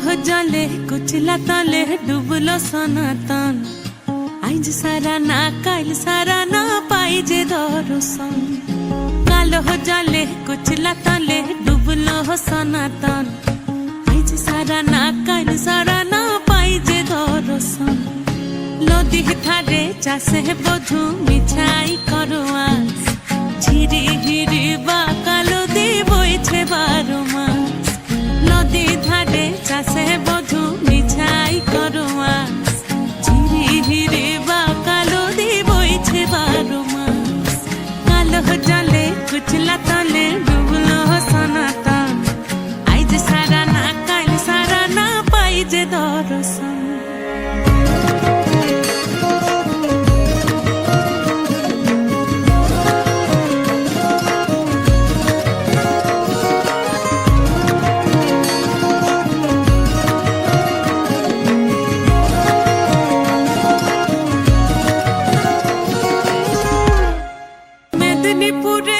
জলে কুচলা তলে ডুবলো সনাতন আইজ সারা না কাল সারা না পাই যে দর্শন কালো জলে কুচলা তলে ডুবলো সনাতন আইজ সারা না কাল সারা না পাই যে দর্শন নদী ধারে চাষে বধু মিছাই করো জলে ডুবলো সনাতন আইজ সারা না কাল সারা না পাই যে দর্শন মেদিনীপুরে